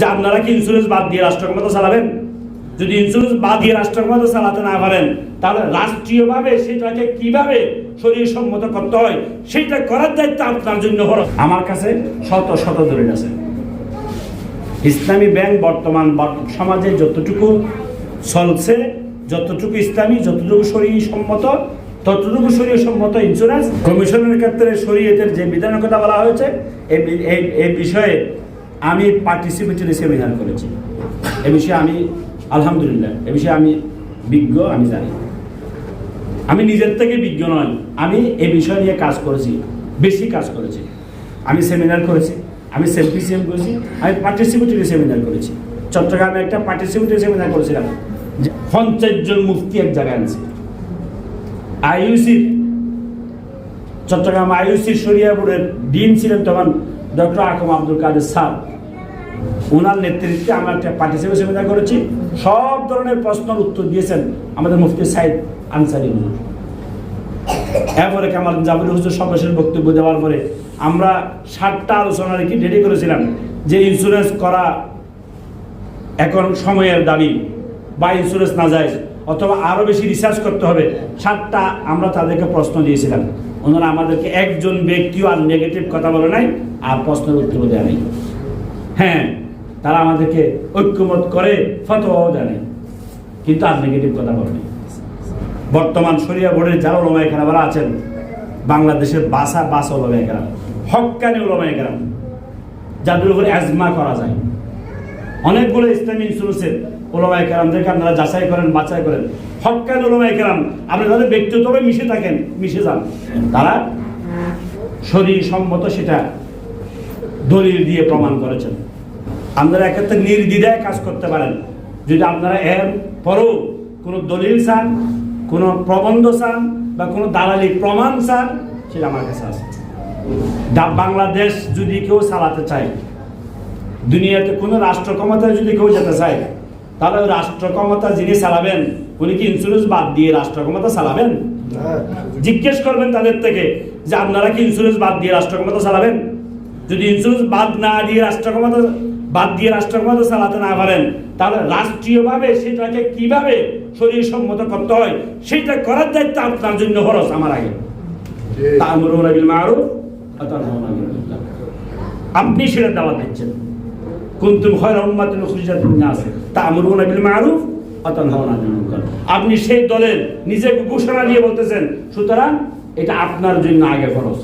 যে আপনারা কি ইন্স্যুরেন্স বাদ দিয়ে রাষ্ট্র ক্ষমতা চালাবেন? যদি ইন্স্যুরেন্স বাদ দিয়ে রাষ্ট্র ক্ষমতা চালাতে না পারেন, তাহলে রাষ্ট্রীয়ভাবে সেটাকে কীভাবে শরীর সম্মত করতে হয়, সেটা করার দায়িত্ব আপনার জন্য হলো। আমার কাছে শত শত দলিল আছে। ইসলামী ব্যাংক বর্তমান সমাজে যতটুকু চলছে, যতটুকু ইসলামী, যতটুকু শরীর সম্মত ততটুকু শরীর সম্মত ইন্স্যুরেন্স কমিশনের ক্ষেত্রে শরীয়তের যে বিধানের কথা বলা হয়েছে এই বিষয়ে আমি পার্টিসিপেটরি সেমিনার করেছি। এ বিষয়ে আমি, আলহামদুলিল্লাহ, এ বিষয়ে আমি বিজ্ঞ, আমি জানি। আমি নিজের থেকে বিজ্ঞ নয় আমি এ বিষয় নিয়ে কাজ করেছি, বেশি কাজ করেছি। আমি সেমিনার করেছি, আমি সেলফিসিএম করেছি, আমি পার্টিসিপেটরি সেমিনার করেছি। চট্টগ্রামে একটা পার্টিসিপেটরি সেমিনার করেছিলাম পঞ্চাশ জন মুফতি এক জায়গায় আনছে। আইইউসির, চট্টগ্রাম আইইউসির সরিয়া বোর্ডের ডিন ছিলেন তখন ডক্টর আকম আব্দুল কাদের স্যার ওনার নেতৃত্বে আমরা একটা পার্টিসিপেট সেমিনার করেছি। সব ধরনের প্রশ্নের উত্তর দিয়েছেন আমাদের মুফতি সাইদ আনসারি এরপরে কামাল জাবির হুজুর সর্বশেষ বক্তব্য দেওয়ার পরে আমরা সাতটা আলোচনা রেখে রেডি করেছিলাম যে ইন্স্যুরেন্স করা এখন সময়ের দাবি বা ইন্স্যুরেন্স না যায় অথবা আরও বেশি রিসার্চ করতে হবে। সাতটা আমরা তাদেরকে প্রশ্ন দিয়েছিলাম। ওনারা আমাদেরকে একজন ব্যক্তিও আর নেগেটিভ কথা বলে নাই, আর প্রশ্নের উত্তর দেয় নাই। হ্যাঁ তারা আমাদেরকে ঐক্যমত করে ফতোয়াও জানে কিন্তু আর নেগেটিভ কথা বলেনি বর্তমান শরিয়া বোর্ডের যারা ওলমায় খেলাবারা আছেন, বাংলাদেশের বাসা বাস ওলমায় খেলাম হকানি ওলমায় খেলাম যাদের উপরে অ্যাজমা করা যায়। অনেকগুলো ইসলামী ইন্স্যুরেন্সের ওলমায় কেরামদেরকে আপনারা যাচাই করেন, বাছাই করেন। হকানি ওলমায় কেরাম, আপনি তাদের ব্যক্তিগতভাবে মিশে থাকেন, মিশে যান। তারা শরীর সম্মত সেটা দলিল দিয়ে প্রমাণ করেছেন। আপনারা এক্ষেত্রে নির্দ্বিধায় কাজ করতে পারেন। যদি আপনারা এর পরেও কোনো দলিল চান, কোনো প্রবন্ধ চান, বা কোনো দালালি প্রমাণ চান, সেটা আমার কাছে আছে। বাংলাদেশ যদি কেউ চালাতে চায়, দুনিয়াতে কোনো রাষ্ট্র ক্ষমতায় যদি কেউ যেতে চায় তাহলে রাষ্ট্র ক্ষমতা যিনি চালাবেন উনি কি ইন্স্যুরেন্স বাদ দিয়ে রাষ্ট্র ক্ষমতা চালাবেন? জিজ্ঞেস করবেন তাদের থেকে যে আপনারা কি ইন্স্যুরেন্স বাদ দিয়ে রাষ্ট্র ক্ষমতা চালাবেন? যদি ইন্স্যুরেন্স বাদ না দিয়ে রাষ্ট্র ক্ষমতা বাদ দিয়ে রাষ্ট্র ক্ষমতা চালাতে না পারেন তাহলে রাষ্ট্রীয়ভাবে সেটাকে কীভাবে শরীর সম্মত করতে হয় সেটা করার দায়িত্ব আপনার জন্য খরচ আমার আগে। তা'মুরুনা মা'রুফ। আপনি সেটা দাওয়াত দিচ্ছেন। কুনতুম খায়রা উম্মাতিন উখরিজাত লিন-নাস তা'মুরুনা বিল মা'রুফ ওয়া তানহাউনা আনিল মুনকার। আপনি সেই দলের নিজেকে ঘোষণা দিয়ে বলতেছেন, সুতরাং এটা আপনার জন্য আগে খরচ